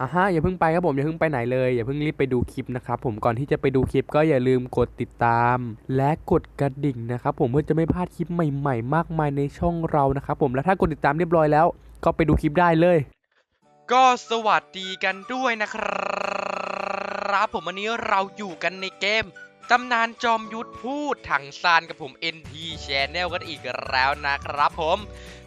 อะฮะอย่าเพิ่งไปครับผมอย่าเพิ่งไปไหนเลยอย่าเพิ่งรีบไปดูคลิปนะครับผมก่อนที่จะไปดูคลิปก็อย่าลืมกดติดตาม และกดกระดิ่งนะครับผมเพื่อจะไม่พลาดคลิปใหม่ ๆ มากมายในช่องเรานะครับผมและถ้ากดติดตามเรียบร้อยแล้ว ก็ไปดูคลิปได้เลย ก็สวัสดีกันด้วยนะครับ ผมวันนี้เราอยู่กันในเกม ตำนานจอมยุทธพูดถังซานกับผม NT Channel กันอีกแล้วนะครับผม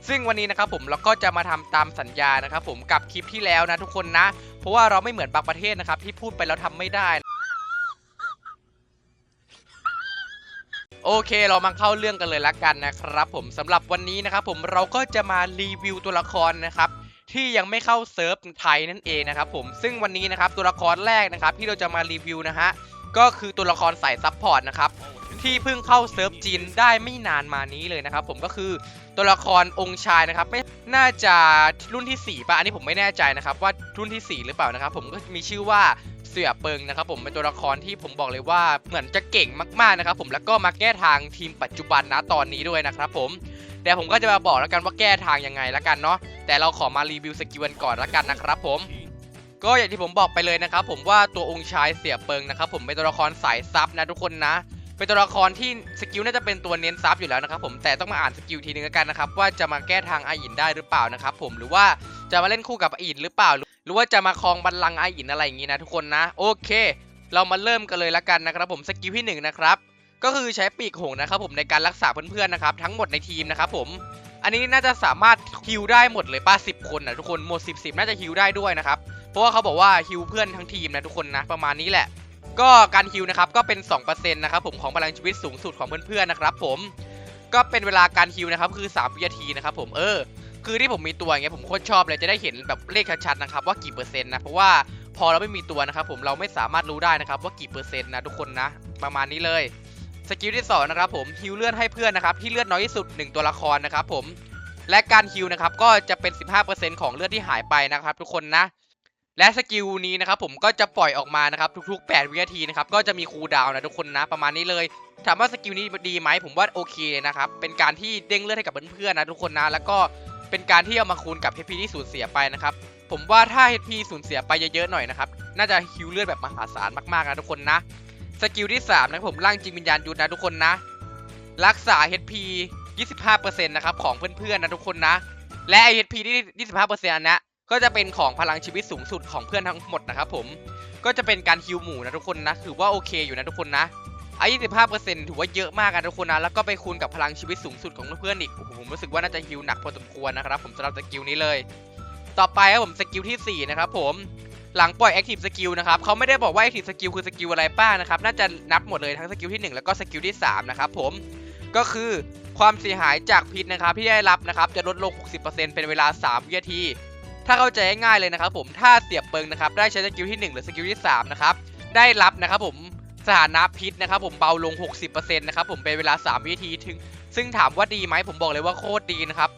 ซึ่งวันนี้นะครับผมเราก็จะมาทำตามสัญญานะครับผมกับคลิปที่แล้วนะทุกคนนะ เพราะว่าเราไม่เหมือนบางประเทศนะครับที่พูดไปแล้วทำไม่ได้ โอเคเรามาเข้าเรื่องกันเลยละกันนะครับผมสำหรับวันนี้นะครับผมเราก็จะมารีวิวตัวละครนะครับที่ยังไม่เข้าเซิร์ฟไทยนั่นเองนะครับผมซึ่งวันนี้นะครับตัวละครแรกนะครับที่เราจะมารีวิวนะฮะ ก็คือตัวละครสายซับพอร์ตนะครับที่เพิ่งเข้าเซิร์ฟจีนได้ไม่นานมานี้เลยนะครับผมก็คือตัวละครองค์ชายนะครับไม่น่าจะรุ่นที่4ป่ะอันนี้ผมไม่แน่ใจนะครับว่ารุ่นที่ 4 หรือเปล่านะครับผมก็มีชื่อว่าเสือเปิงนะครับผมเป็นตัวละครที่ผมบอกเลยว่าเหมือนจะเก่งมากๆนะครับผมแล้วก็มาแก้ทางทีมปัจจุบันนะตอนนี้ด้วยนะครับผมเดี๋ยวผมก็จะมาบอกแล้วกันว่าแก้ทางยังไงแล้วกันเนาะแต่เราขอมารีวิวสกิลกันก่อนและกันนะครับผม ก็อย่างที่ผมบอกไปเลยนะครับผมว่าตัวองค์ชายเสียเปิงนะครับผมเป็นตัวละครสายซับนะทุกคนนะเป็นตัวละครที่สกิลน่าจะเป็นตัวเน้นซับอยู่แล้วนะครับผมแต่ต้องมาอ่านสกิลทีนึงกันนะครับว่าจะมาแก้ทางอาอินได้หรือเปล่านะครับผมหรือว่าจะมาเล่นคู่กับอาอินหรือเปล่า หรือว่าจะมาครองบัลลังก์อาอินอะไรอย่างงี้นะทุกคนนะโอเค เรามาเริ่มกันเลยละกันนะครับผมสกิลที่หนึ่งนะครับก็คือใช้ปีกหงส์นะครับผมในการรักษาเพื่อนๆนะครับทั้งหมดในทีมนะครับผมอันนี้น่าจะสามารถฮิวได้หมดเลยป้าสิบคนนะทุกคนหมดสิบสิบน่าจะฮิวได้ด้วยนะครับ เพราะว่าเขาบอกว่าฮิวเพื่อนทั้งทีมนะทุกคนนะประมาณนี้แหละ ก็การฮิวนะครับก็เป็น2%นะครับผมของพลังชีวิตสูงสุดของเพื่อนๆนะครับผมก็เป็นเวลาการฮิวนะครับคือ3วินาทีนะครับผมเออคือที่ผมมีตัวอย่างเงี้ยผมโคตรชอบเลยจะได้เห็นแบบเลขชัดๆนะครับว่ากี่เปอร์เซ็นต์นะเพราะว่าพอเราไม่มีตัวนะครับผมเราไม่สามารถรู้ได้นะครับว่ากี่เปอร์เซ็นต์นะทุกคนนะ ประมาณนี้เลยสกิลที่สองนะครับผมฮิวเลือดให้เพื่อนนะครับที่เลือดน้อยที่สุด 1 ตัวละครนะครับผมและการฮิวนะครับก็จะเป็น 15%ของเลือดที่หายไปนะครับทุกคนนะ และสกิลนี้นะครับผมก็จะปล่อยออกมานะครับทุก ๆ 8 วินาทีนะครับก็จะมีคูลดาวน์นะทุกคนนะประมาณนี้เลยถามว่าสกิลนี้ดีไหมผมว่าโอเคเลยนะครับเป็นการที่เด้งเลือดให้กับเพื่อนๆนะทุกคนนะแล้วก็เป็นการที่เอามาคูณกับ HP ที่สูญเสียไปนะครับผมว่าถ้า HP สูญเสียไปเยอะๆหน่อยนะครับน่าจะฮิวเลือดแบบมหาศาลมากๆนะทุกคนนะสกิลที่3นะครับผมร่างจิงวิญญาณยุทธนะทุกคนนะ รักษา HP 25%นะครับของเพื่อนๆนะทุกคนนะ และไอ HP ที่ 25%อันนี้ ก็จะเป็นของพลังชีวิตสูงสุดของเพื่อนทั้งหมดนะครับผมก็จะเป็นการฮิวหมู่นะทุกคนนะถือว่าโอเคอยู่นะทุกคนนะไอ้25%ถือว่าเยอะมากนะทุกคนนะแล้วก็ไปคูณกับพลังชีวิตสูงสุดของเพื่อนอีกโอ้โหผมรู้สึกว่าน่าจะฮิวหนักพอสมควรนะครับผมสำหรับสกิลนี้เลย ต่อไปครับผมสกิลที่4นะครับผมหลังปล่อย Active Skill นะครับเขาไม่ได้บอกว่า Active Skill คือสกิลอะไรป้างนะครับน่าจะนับหมดเลยทั้งสกิลที่1 แล้วก็สกิลที่3นะครับผมก็คือความเสียหายจากพิษนะครับที่ได้รับนะครับจะลดลง 60%เป็นเวลา 3 วินาที ถ้าเข้าใจง่ายๆเลยนะครับผมถ้าเสียบเปิงนะครับได้ใช้สกิลที่ 1 หรือสกิลที่3นะครับได้รับนะครับผมสถานะพิษนะครับผมเบาลง 60%นะครับผมเป็นเวลา 3 วินาทีถึง ซึ่งถามว่าดีไหมผมบอกเลยว่าโคตรดีนะครับ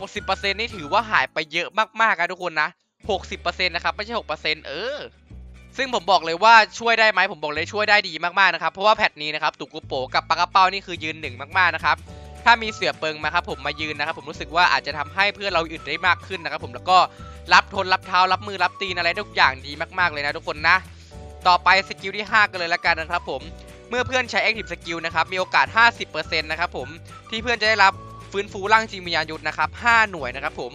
60%นี่ถือว่าหายไปเยอะมากๆนะทุกคนนะ 60%นะครับไม่ใช่6%เออ ซึ่งผมบอกเลยว่าช่วยได้ไหมผมบอกเลยช่วยได้ดีมากๆนะครับเพราะว่าแพทนี้นะครับตุกุโปกับปากกระเป้านี่คือยืนหนึ่งมากๆนะครับ ถ้ามีเสือเปิงมาครับผมมายืนนะครับผมรู้สึกว่าอาจจะทำให้เพื่อนเราอึดได้มากขึ้นนะครับผมแล้วก็รับทนรับเท้ารับมือรับตีนอะไรทุกอย่างดีมากๆเลยนะทุกคนนะ ต่อไปสกิลที่ 5 กันเลยละกันนะครับผมเมื่อเพื่อนใช้ Active Skill นะครับมีโอกาส 50%นะครับผมที่เพื่อนจะได้รับฟื้นฟูร่างจิงวิญญาณยุทธนะครับ5หน่วยนะครับผม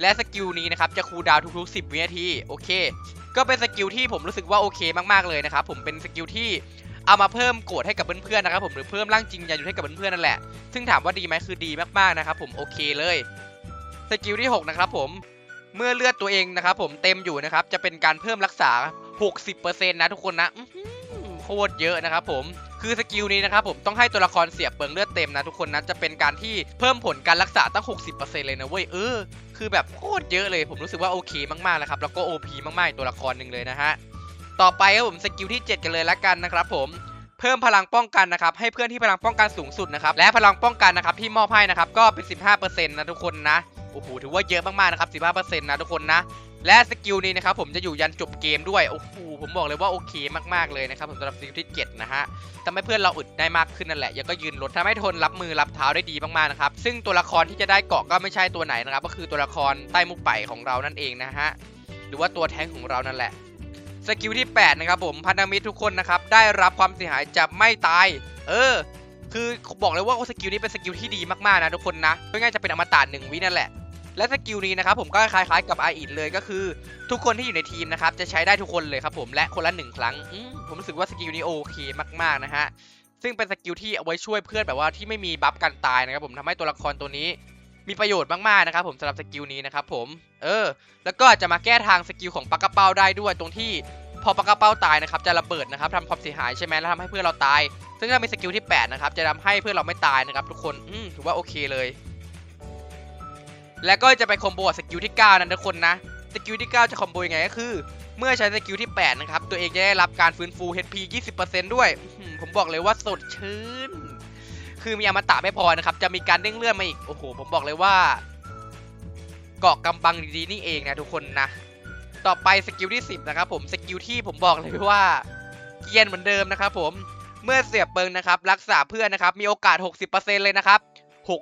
และสกิลนี้นะครับจะคูลดาวทุกๆ 10 วินาทีโอเค ก็เป็นสกิลที่ผมรู้สึกว่าโอเคมากๆเลยนะครับผมเป็นสกิลที่ เอามาเพิ่มโกรธให้กับเพื่อนๆนะครับผมหรือเพิ่มร่างจริงวิญญาณยุทธให้กับเพื่อนๆนั่นแหละ ซึ่งถามว่าดีไหมคือดีมากๆนะครับผมโอเคเลยสกิลที่ 6 นะครับผมเมื่อเลือดตัวเองนะครับผมเต็มอยู่นะครับจะเป็นการเพิ่มรักษา 60%นะทุกคนนะโคตรเยอะนะครับผมคือสกิลนี้นะครับผมต้องให้ตัวละครเสียบเปลืองเลือดเต็มนะทุกคนนะจะเป็นการที่เพิ่มผลการรักษาตั้ง 60%เลยนะเว้ยเออคือแบบโคตรเยอะเลยผมรู้สึกว่าโอเคมากๆแล้วครับแล้วก็ OP มากๆอีกตัวละครหนึ่งเลยนะฮะ ต่อไปครับผมสกิลที่ 7 กันเลยละกันนะครับผมเพิ่มพลังป้องกันนะครับให้เพื่อนที่พลังป้องกันสูงสุดนะครับและพลังป้องกันนะครับที่มอบให้นะครับก็เป็น 15%นะทุกคนนะโอ้โหถือว่าเยอะมากๆนะครับ 15%นะทุกคนนะและสกิลนี้นะครับผมจะอยู่ยันจบเกมด้วยโอ้โหผมบอกเลยว่าโอเคมากๆเลยนะครับผมสำหรับสกิลที่ 7 นะฮะทำให้เพื่อนเราอึดได้มากขึ้นนั่นแหละแล้วก็ยืนรถทำให้ทนรับมือรับเท้าได้ดีมากๆนะครับซึ่งตัวละครที่จะได้เกาะก็ไม่ใช่ตัวไหนนะครับก็คือตัวละครใต้มุกไปของเรานั่นเองนะฮะหรือว่าตัวแทงของเรานั่นแหละ สกิลที่ 8 นะครับผมพันธมิตรทุกคนนะครับได้รับความเสียหายจะไม่ตาย เออ คือบอกเลยว่าสกิลนี้เป็นสกิลที่ดีมากๆนะทุกคนนะง่ายๆจะเป็นอมตะหนึ่งวินั่นแหละ และสกิลนี้นะครับผมก็คล้ายๆกับไออินเลยก็คือ ทุกคนที่อยู่ในทีมนะครับจะใช้ได้ทุกคนเลยครับผมและคนละหนึ่งครั้งอผมรู้สึกว่าสกิลนี้โอเคมากๆนะฮะซึ่งเป็นสกิลที่เอาไว้ช่วยเพื่อนแบบว่าที่ไม่มีบัฟกันตายนะครับผมทำให้ตัวละครตัวนี้ มีประโยชน์มากๆนะครับผมสำหรับสกิลนี้นะครับผมเออ แล้วก็จะมาแก้ทางสกิลของปักกระเป้าได้ด้วยตรงที่พอปักกระเป้าตายนะครับจะระเบิดนะครับทำความเสียหายใช่ไหมแล้วทำให้เพื่อนเราตาย ซึ่งถ้ามีสกิลที่ 8 นะครับ จะทำให้เพื่อนเราไม่ตายนะครับทุกคนอืมถือว่าโอเคเลย แล้วก็จะไปคอมโบสกิลที่ 9 นั้นทุกคนนะสกิลที่ 9 จะคอมโบยังไงก็คือ เมื่อใช้สกิลที่ 8 นะครับ ตัวเองจะได้รับการฟื้นฟู HP 20%ด้วย ผมบอกเลยว่าสดชื่น คือมีอมตะไม่พอนะครับ จะมีการเด้งเลื่อนมาอีก โอ้โห ผมบอกเลยว่า เกาะกำบังดีๆนี่เองนะทุกคนนะ ต่อไปสกิลที่ 10 นะครับผมสกิลที่ผมบอกเลยว่าเกียนเหมือนเดิมนะครับผมเมื่อเสียบเปิงนะครับ รักษาเพื่อนนะครับ มีโอกาส 60%เลยนะครับ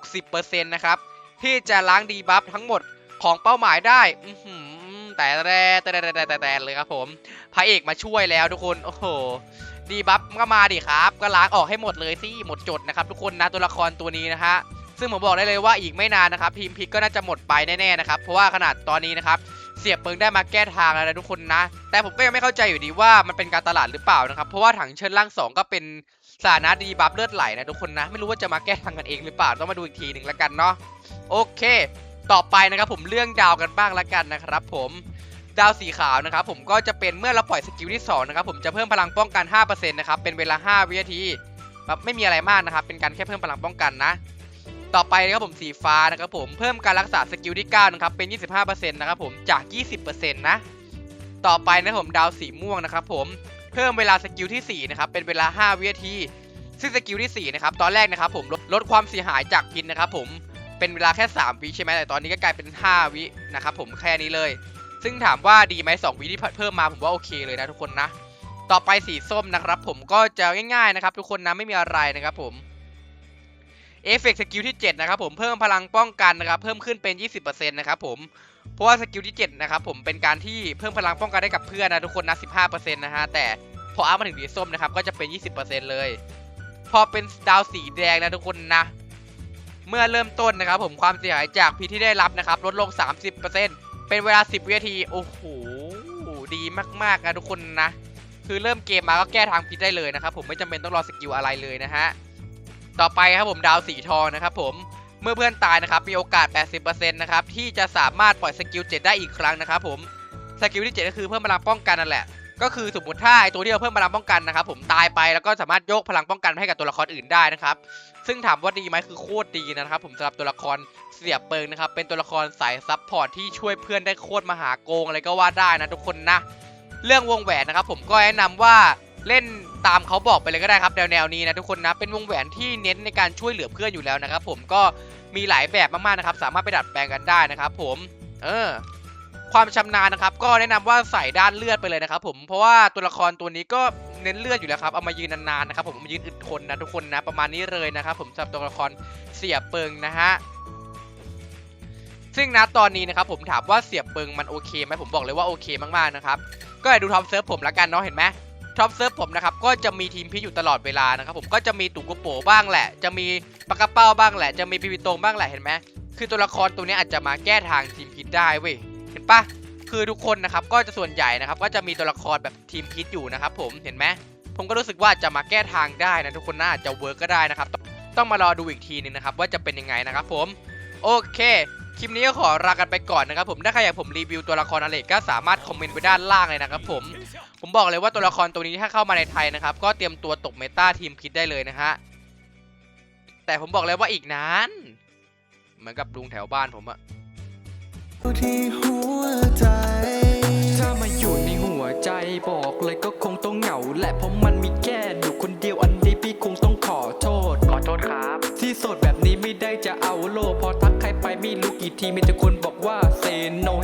60%นะครับ ที่จะล้างดีบัฟทั้งหมดของเป้าหมายได้อือหือแต่แต่แต่แต่แต่แต่แต่เลยครับผมพระเอกมาช่วยแล้วทุกคน โอ้โห ดีบัฟก็มาดิครับ ก็ล้างออกให้หมดเลยสิหมดจดนะครับทุกคนนะตัวละครตัวนี้นะฮะซึ่งผมบอกได้เลยว่าอีกไม่นานนะครับทีมพิกก็น่าจะหมดไปแน่ๆนะครับเพราะว่าขนาดตอนนี้นะครับเสียบเปิงได้มาแก้ทางแล้วนะทุกคนนะ แต่ผมก็ยังไม่เข้าใจอยู่ดีว่ามันเป็นการตลาดหรือเปล่านะครับ เพราะว่าถังเชิญล่างสองก็เป็นสานะดีบัฟเลือดไหลนะทุกคนนะ ไม่รู้ว่าจะมาแก้ทางกันเองหรือเปล่าต้องมาดูอีกทีหนึ่งแล้วกันเนาะโอเค ต่อไปนะครับผมเรื่องดาวกันบ้างแล้วกันนะครับผม ดาวสีขาวนะครับผมก็จะเป็นเมื่อเราปล่อยสกิลที่2นะครับผมจะเพิ่มพลังป้องกัน 5%นะครับเป็นเวลา 5 วินาทีแบบไม่มีอะไรมากนะครับเป็นการแค่เพิ่มพลังป้องกันนะต่อไปนะครับผมสีฟ้านะครับผมเพิ่มการรักษาสกิลที่9นะครับเป็น 25%นะครับผมจาก 20%นะต่อไปนะครับผมดาวสีม่วงนะครับผมเพิ่มเวลาสกิลที่4นะครับเป็นเวลา 5 วินาทีซึ่งสกิลที่4นะครับตอนแรกนะครับผมลดลดความเสียหายจากพินนะครับผมเป็นเวลาแค่ 3 วิใช่ไหมแต่ตอนนี้ก็กลายเป็น 5 วินะครับผมแค่นี้เลย ซึ่งถามว่าดีไหม2วิที่เพิ่มมาผมว่าโอเคเลยนะทุกคนนะ ต่อไปสีส้มนะครับผมก็จะง่ายๆนะครับทุกคนนะไม่มีอะไรนะครับผมเอฟเฟกต์สกิลที่ 7 นะครับผมเพิ่มพลังป้องกันนะครับเพิ่มขึ้นเป็น 20%นะครับผมเพราะว่าสกิลที่ 7 นะครับผมเป็นการที่เพิ่มพลังป้องกันได้กับเพื่อนนะทุกคนนะ 15%นะฮะแต่พออัพมาถึงสีส้มนะครับก็จะเป็น 20%เลย พอเป็นดาวสีแดงนะทุกคนนะ เมื่อเริ่มต้นนะครับผมความเสียหายจากพิษที่ได้รับนะครับลดลง 30% เป็นเวลา 10 วินาที โอ้โห ดีมากๆนะทุกคนนะ คือเริ่มเกมมาก็แก้ทางพิดได้เลยนะครับผมไม่จำเป็นต้องรอสกิลอะไรเลยนะฮะ ต่อไปครับผมดาวสีทองนะครับผม เมื่อเพื่อนตายนะครับมีโอกาส 80%นะครับที่จะสามารถปล่อยสกิล 7 ได้อีกครั้งนะครับผม สกิลที่ 7 ก็คือเพิ่มพลังป้องกันนั่นแหละ ก็คือสมมติถ้าไอตัวที่เราเพิ่มพลังป้องกันนะครับผมตายไปแล้วก็สามารถโยกพลังป้องกันให้กับตัวละครอื่นได้นะครับซึ่งถามว่าดีไหมคือโคตรดีนะครับผมสำหรับตัวละครเสียบเปิงนะครับเป็นตัวละครสายซับพอร์ตที่ช่วยเพื่อนได้โคตรมหาโกงอะไรก็ว่าได้นะทุกคนนะเรื่องวงแหวนนะครับผมก็แนะนำว่าเล่นตามเขาบอกไปเลยก็ได้ครับแนวแนวนี้นะทุกคนนะเป็นวงแหวนที่เน้นในการช่วยเหลือเพื่อนอยู่แล้วนะครับผมก็มีหลายแบบมากๆนะครับสามารถไปดัดแปลงกันได้นะครับผม เออ ความชำนาญนะครับ ก็แนะนำว่าใส่ด้านเลือดไปเลยนะครับผมเพราะว่าตัวละครตัวนี้ก็เน้นเลือดอยู่แล้วครับเอามายืนนานๆนะครับผมมายืนอึดทนนะทุกคนนะประมาณนี้เลยนะครับผมสำหรับตัวละครเสียบเปิงนะฮะซึ่งนะตอนนี้นะครับผมถามว่าเสียบเปิงมันโอเคไหมผมบอกเลยว่าโอเคมากๆนะครับก็ดูท็อปเซิร์ฟผมละกันเนาะเห็นไหมท็อปเซิร์ฟผมนะครับก็จะมีทีมพิษอยู่ตลอดเวลานะครับผมก็จะมีตุกโกโปบ้างแหละ จะมีปากกระเป้าบ้างแหละ จะมีพิพิโตงบ้างแหละเห็นไหมคือตัวละครตัวนี้อาจจะมาแก้ทางทีมพิษได้เว้ย ปะคือทุกคนนะครับก็จะส่วนใหญ่นะครับก็จะมีตัวละครแบบทีมพิษอยู่นะครับผมเห็นไหมผมก็รู้สึกว่าจะมาแก้ทางได้นะทุกคนน่าจะเวิร์กก็ได้นะครับต้องต้องมารอดูอีกทีนึงนะครับว่าจะเป็นยังไงนะครับผมโอเคคลิปนี้ก็ขอลากันไปก่อนนะครับผมถ้าใครอยากผมรีวิวตัวละครอะไรก็สามารถคอมเมนต์ไว้ด้านล่างเลยนะครับผมผมบอกเลยว่าตัวละครตัวนี้ถ้าเข้ามาในไทยนะครับก็เตรียมตัวตกเมตาทีมพิษได้เลยนะฮะแต่ผมบอกเลยว่าอีกนานเหมือนกับลุงแถวบ้านผมอะ ที่หัวใจ ถ้ามาอยู่ในหัวใจบอกเลยก็คงต้องเหงา และเพราะมันมีแค่อยู่คนเดียวอันนี้พี่คงต้องขอโทษ ขอโทษครับ ที่โสดแบบนี้ไม่ได้จะเอาโลกพอทักใครไปไม่รู้กี่ทีมีแต่คนบอกว่าเซโน